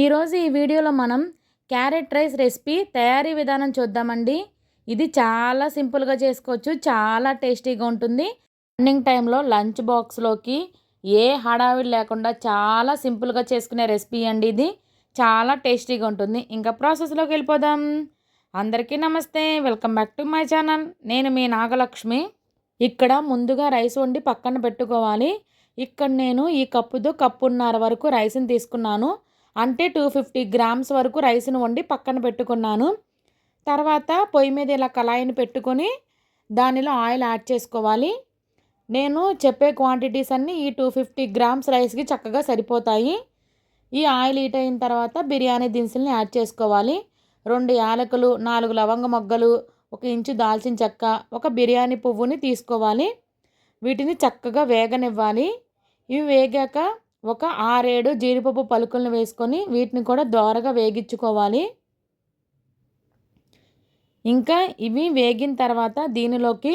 ఈరోజు ఈ వీడియోలో మనం క్యారెట్ రైస్ రెసిపీ తయారీ విధానం చూద్దామండి. ఇది చాలా సింపుల్గా చేసుకోవచ్చు చాలా టేస్టీగా ఉంటుంది. మార్నింగ్ టైంలో లంచ్ బాక్స్లోకి ఏ హడావిడి లేకుండా చాలా సింపుల్గా చేసుకునే రెసిపీ అండి ఇది. చాలా టేస్టీగా ఉంటుంది. ఇంకా ప్రాసెస్లోకి వెళ్ళిపోదాం. అందరికీ నమస్తే. Welcome back to my channel. నేను మీ నాగలక్ష్మి. ఇక్కడ ముందుగా రైస్ వండి పక్కన పెట్టుకోవాలి. ఇక్కడ నేను ఈ కప్పుతో కప్పున్నర వరకు రైస్ని తీసుకున్నాను. అంటే టూ ఫిఫ్టీ గ్రామ్స్ వరకు రైస్ను వండి పక్కన పెట్టుకున్నాను. తర్వాత పొయ్యి మీద ఇలా కళాయిని పెట్టుకొని దానిలో ఆయిల్ యాడ్ చేసుకోవాలి. నేను చెప్పే క్వాంటిటీస్ అన్నీ ఈ టూ ఫిఫ్టీ గ్రామ్స్ రైస్కి చక్కగా సరిపోతాయి. ఈ ఆయిల్ హీట్ అయిన తర్వాత బిర్యానీ దినుసుల్ని యాడ్ చేసుకోవాలి. రెండు యాలకులు నాలుగు లవంగ మొగ్గలు ఒక ఇంచు దాల్చిన చెక్క ఒక బిర్యానీ పువ్వుని తీసుకోవాలి. వీటిని చక్కగా వేగనివ్వాలి. ఇవి వేగాక ఒక ఆరేడు జీడిపప్పు పలుకులను వేసుకొని వీటిని కూడా దోరగా వేగించుకోవాలి. ఇంకా ఇవి వేగిన తర్వాత దీనిలోకి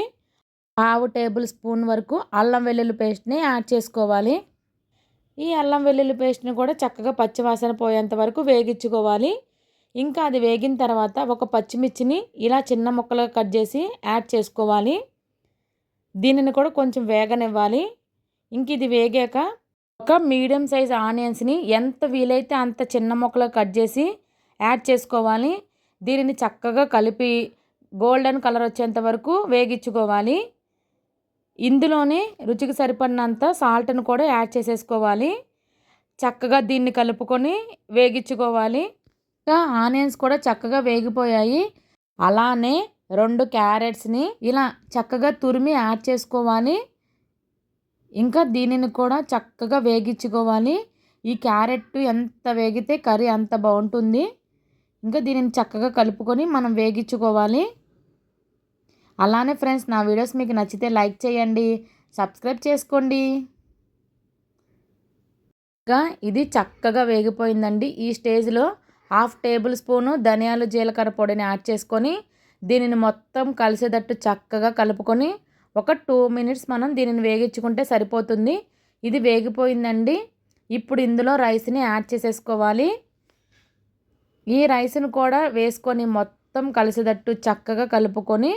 పావు టేబుల్ స్పూన్ వరకు అల్లం వెల్లుల్లి పేస్ట్ని యాడ్ చేసుకోవాలి. ఈ అల్లం వెల్లుల్లి పేస్ట్ని కూడా చక్కగా పచ్చివాసన పోయేంత వరకు వేగించుకోవాలి. ఇంకా అది వేగిన తర్వాత ఒక పచ్చిమిర్చిని ఇలా చిన్న ముక్కలుగా కట్ చేసి యాడ్ చేసుకోవాలి. దీనిని కూడా కొంచెం వేగనివ్వాలి. ఇంక ఇది వేగాక ఒక మీడియం సైజ్ ఆనియన్స్ని ఎంత వీలైతే అంత చిన్న ముక్కలు కట్ చేసి యాడ్ చేసుకోవాలి. దీనిని చక్కగా కలిపి గోల్డెన్ కలర్ వచ్చేంత వరకు వేగించుకోవాలి. ఇందులోనే రుచికి సరిపడినంత సాల్ట్ను కూడా యాడ్ చేసేసుకోవాలి. చక్కగా దీన్ని కలుపుకొని వేగించుకోవాలి. ఇంకా ఆనియన్స్ కూడా చక్కగా వేగిపోయాయి. అలానే రెండు క్యారెట్స్ని ఇలా చక్కగా తురిమి యాడ్ చేసుకోవాలి. ఇంకా దీనిని కూడా చక్కగా వేగించుకోవాలి. ఈ క్యారెట్ ఎంత వేగితే కర్రీ అంత బాగుంటుంది. ఇంకా దీనిని చక్కగా కలుపుకొని మనం వేగించుకోవాలి. అలానే ఫ్రెండ్స్ నా వీడియోస్ మీకు నచ్చితే లైక్ చేయండి సబ్స్క్రైబ్ చేసుకోండి. ఇంకా ఇది చక్కగా వేగిపోయిందండి. ఈ స్టేజ్లో హాఫ్ టేబుల్ స్పూను ధనియాలు జీలకర్ర పొడిని యాడ్ చేసుకొని దీనిని మొత్తం కలిసేటట్టు చక్కగా కలుపుకొని ఒక టూ మినిట్స్ మనం దీనిని వేగించుకుంటే సరిపోతుంది. ఇది వేగిపోయిందండి. ఇప్పుడు ఇందులో రైస్ని యాడ్ చేసేసుకోవాలి. ఈ రైస్ను కూడా వేసుకొని మొత్తం కలిసేటట్టు చక్కగా కలుపుకొని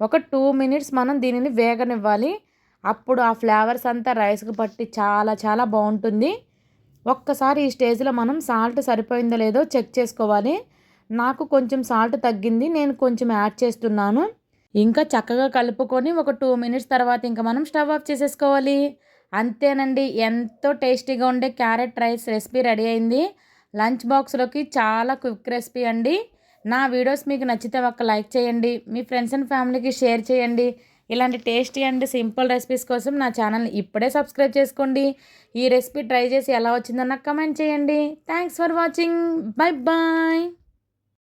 ఒక టూ మినిట్స్ మనం దీనిని వేగనివ్వాలి. అప్పుడు ఆ ఫ్లేవర్స్ అంతా రైస్కి పట్టి చాలా చాలా బాగుంటుంది. ఒక్కసారి ఈ స్టేజ్లో మనం సాల్ట్ సరిపోయిందో లేదో చెక్ చేసుకోవాలి. నాకు కొంచెం సాల్ట్ తగ్గింది. నేను కొంచెం యాడ్ చేస్తున్నాను. ఇంకా చక్కగా కలుపుకొని ఒక టూ మినిట్స్ తర్వాత ఇంకా మనం స్టవ్ ఆఫ్ చేసేసుకోవాలి. అంతేనండి ఎంతో టేస్టీగా ఉండే క్యారెట్ రైస్ రెసిపీ రెడీ అయింది. లంచ్ బాక్స్లోకి చాలా క్విక్ రెసిపీ అండి. నా వీడియోస్ మీకు నచ్చితే ఒక లైక్ చేయండి మీ ఫ్రెండ్స్ అండ్ ఫ్యామిలీకి షేర్ చేయండి. ఇలాంటి టేస్టీ అండ్ సింపుల్ రెసిపీస్ కోసం నా ఛానల్ని ఇప్పుడే సబ్స్క్రైబ్ చేసుకోండి. ఈ రెసిపీ ట్రై చేసి ఎలా వచ్చిందో నాకు కమెంట్ చేయండి. Thanks for watching. Bye bye.